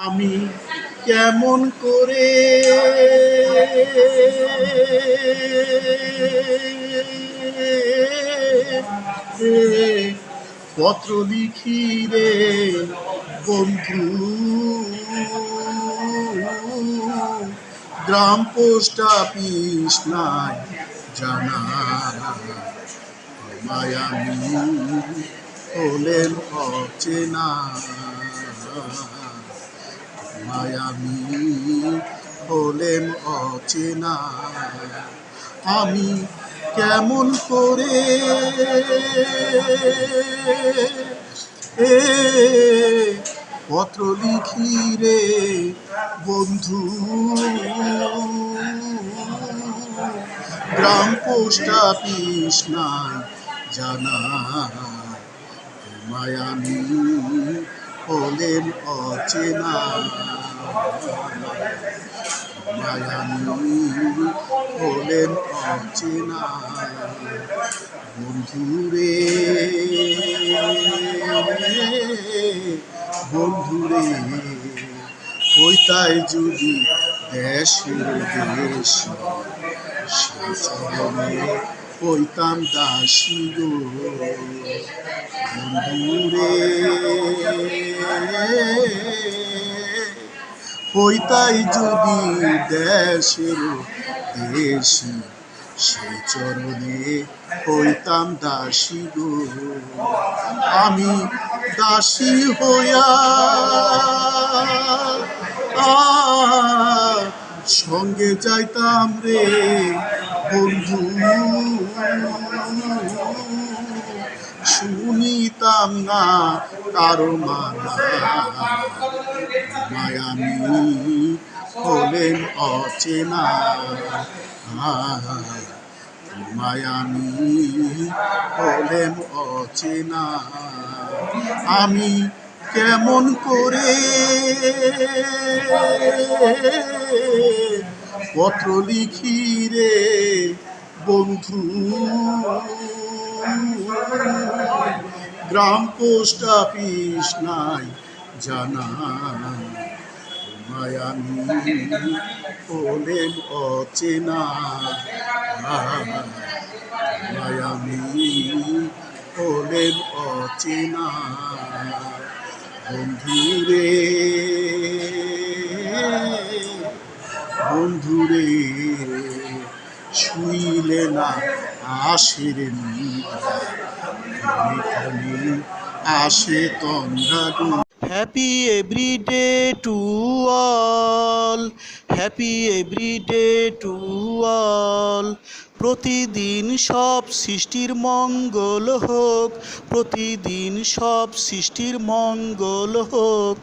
আমি কেমন করে পত্র লিখি রে বন্ধু? গ্রাম পোস্ট অফিস নাই জানা। মায়ামি হলেন অচেনা। মায়ামি হলেন অচেনা। আমি কেমন করে এ পত্র লিখি রে বন্ধু? গ্রাম পোস্ট অফিস নাই জানা। মায়ামি হলেন অচেনা মায়ামি হলেন অচেনা বন্ধুরে বন্ধুরে হইতাই যদি দেশের দেশ সেচরণে হইতাম দাসী গো। বন্ধুরে হইতাই যদি দেশের দেশি, সে চরণে হইতাম দাসী গো। আমি দাসী হইয়া সঙ্গে যাইতাম রে বন্ধু। শুনিতাম না কারও মায়ামি হলেন অচেনা। মায়ামি হলেন অচেনা। আমি কেমন করে পত্র লিখি রে বন্ধু? গ্রাম পোস্ট অফিস নাই জানা মায়ামি হলেন অচেনা। মায়ামি হলেন অচেনা। বন্ধুরে বন্ধুরে। শুইলে না আসের আসে তন্দ্রাগু happy every day to all happy every day to all প্রতিদিন সব সৃষ্টির মঙ্গল হোক, প্রতিদিন সব সৃষ্টির মঙ্গল হোক।